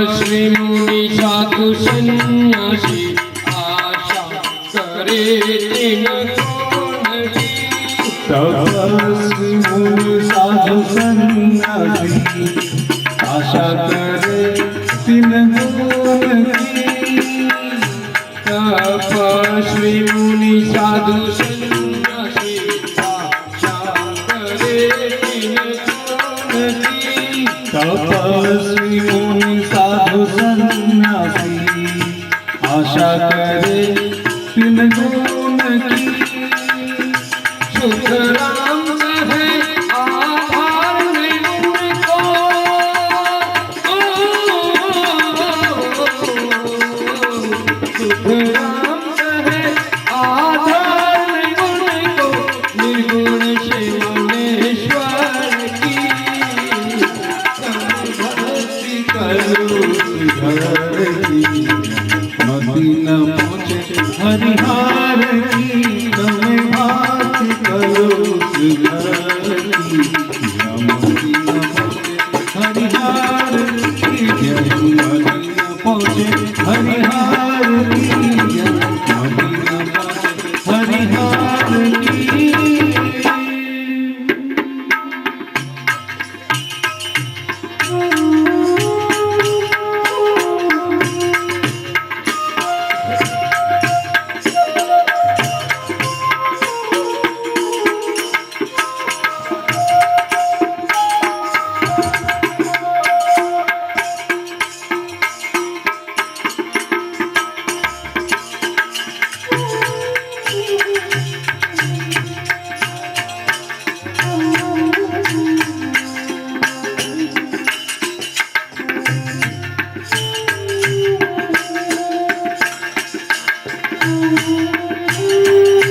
તપસ્વી મુનિ સાધુ સન્યાસી, આશા કરે. તપસ્વી મુનિ સાધુ સન્યાસી આશા કરે તિન તપસ્વી મુનિ સાધુ સન્યાસી આશા કરે તેન. તપસ્વી करे तिन गुण की सुखराम कहे आधार में गुण को सुखराम हरिहार हरिहार